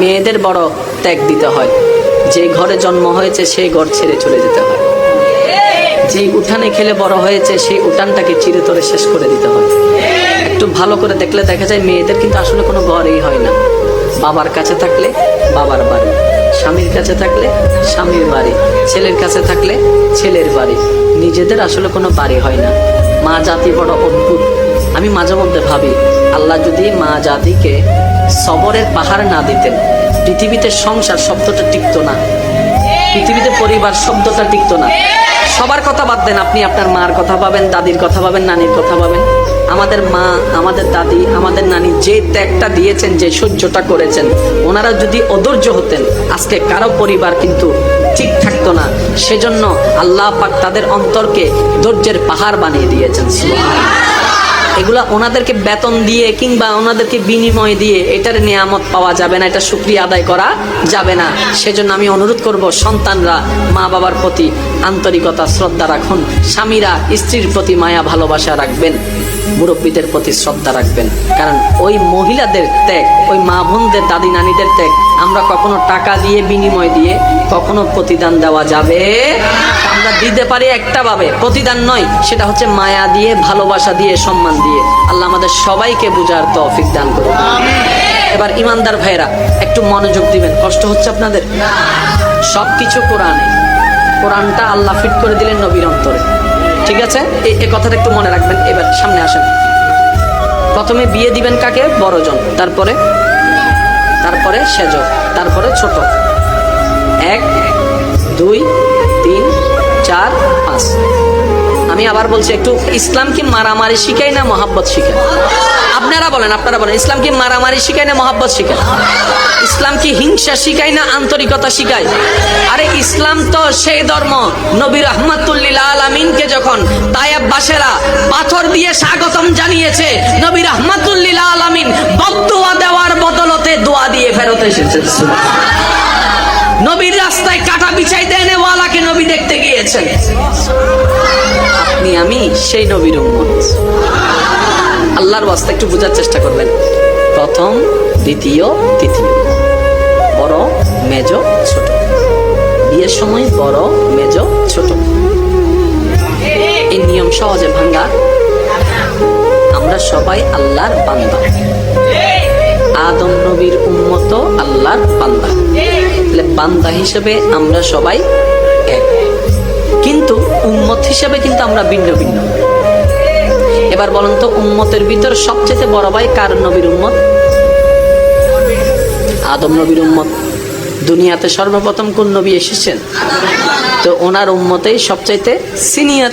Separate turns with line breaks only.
মেয়েদের বড় ত্যাগ দিতে হয়। যে ঘরে জন্ম হয়েছে সেই ঘর ছেড়ে চলে যেতে হয়। যে উঠানে খেলে বড় হয়েছে, সেই উঠানটাকে চিরতরে শেষ করে দিতে হয়। একটু ভালো করে দেখলে দেখা যায়, মেয়েদের কিন্তু আসলে কোনো ঘরই হয় না। বাবার কাছে থাকলে বাবার বাড়ি, স্বামীর কাছে থাকলে স্বামীর বাড়ি, ছেলের কাছে থাকলে ছেলের বাড়ি। নিজেদের আসলে কোনো বাড়ি হয় না। মা জাতি বড় অদ্ভুত। আমি মাঝে মধ্যে ভাবি, আল্লাহ যদি মা জাতিকে সবরের পাহাড় না দিতেন পৃথিবীতে সংসার শব্দটা টিকতো না। পৃথিবীতে পরিবার শব্দটা টিকতো না। সবার কথা বাদ দেন আপনি, আপনার মার কথা পাবেন দাদির কথা পাবেন নানির কথা পাবেন আমাদের মা, আমাদের দাদি, আমাদের নানি যে ত্যাগটা দিয়েছেন, যে সহ্যটা করেছেন, ওনারা যদি অধৈর্য হতেন, আজকে কারও পরিবার কিন্তু ঠিক থাকতো না। সেজন্য আল্লাহ পাক তাদের অন্তরকে ধৈর্যের পাহাড় বানিয়ে দিয়েছেন। এগুলা ওনাদেরকে বেতন দিয়ে কিংবা ওনাদেরকে বিনিময় দিয়ে এটার নিয়ামত পাওয়া যাবে না, এটা সুক্রিয়া আদায় করা যাবে না। সেজন্য আমি অনুরোধ করব সন্তানরা মা বাবার প্রতি আন্তরিকতা, শ্রদ্ধা রাখুন। স্বামীরা, স্ত্রীর প্রতি মায়া, ভালোবাসা রাখবেন। মুরব্বীদের প্রতি শ্রদ্ধা রাখবেন। কারণ ওই মহিলাদের ত্যাগ, ওই মা বোনদের, দাদি নানিদের ত্যাগ, আমরা কখনো টাকা দিয়ে, বিনিময় দিয়ে কখনো প্রতিদান দেওয়া যাবে আমরা দিতে পারি একটা ভাবে প্রতিদান নয়। সেটা হচ্ছে মায়া দিয়ে, ভালোবাসা দিয়ে, সম্মান দিয়ে। আল্লাহ আমাদের সবাইকে বুঝার তৌফিক দান করুন। এবার ইমানদার ভাইরা একটু মনোযোগ দিবেন। কষ্ট হচ্ছে আপনাদের? সব কিছু কোরআনে। কোরআনটা আল্লাহ ফিট করে দিলেন নবীর অন্তরে। ঠিক আছে? এই কথাটা একটু মনে রাখবেন। এবার সামনে আসেন। প্রথমে বিয়ে দিবেন কাকে? বড়জন। তারপরে? তারপরে সেজ। তারপরে ছোট। এক, দুই চার, পাঁচ। আমি আবার বলছি, একটু ইসলাম কি মারামারি শিখাই না, মহাব্বত শিখায় আপনারা বলেন আপনারা বলেন ইসলাম কি মারামারি শিখায় না, মহাব্বত শিখায় ইসলাম কি হিংসা শিখায় না, আন্তরিকতা শিখায় আরে ইসলাম তো সেই ধর্ম, নবী রহমাতুল্লিল আলমিনকে যখন তায়াব বাসেরা পাথর দিয়ে স্বাগতম জানিয়েছে, নবী রহমাতুল্লিল আলমিন বদুয়া দেওয়ার বদলতে দোয়া দিয়ে ফেরত এসেছে। নবীর রাস্তায় কাটা বিছাই দেন ওয়ালাকে নবী দেখতে গিয়েছেন আপনি, আমি সেই নবীর আল্লাহর ওয়াস্তে একটু বোঝার চেষ্টা করবেন। প্রথম, দ্বিতীয়, তৃতীয়। বড়, মেজ, ছোট। বিয়ের সময় বড়, মেজ, ছোট। এই নিয়ম সহজে ভাঙ্গা আমরা সবাই আল্লাহর বান্দা। আদম নবীর তাহলে বান্দা হিসেবে আমরা সবাই এক। কিন্তু উম্মত হিসেবে কিন্তু আমরা ভিন্ন ভিন্ন। এবার বলুন তো, উম্মতের ভিতর সবচেয়ে বড় ভাই কার নবীর উম্মত? আদম নবীর উম্মত। দুনিয়াতে সর্বপ্রথম কোন নবী এসেছেন? তো ওনার উম্মতেই সবচাইতে সিনিয়র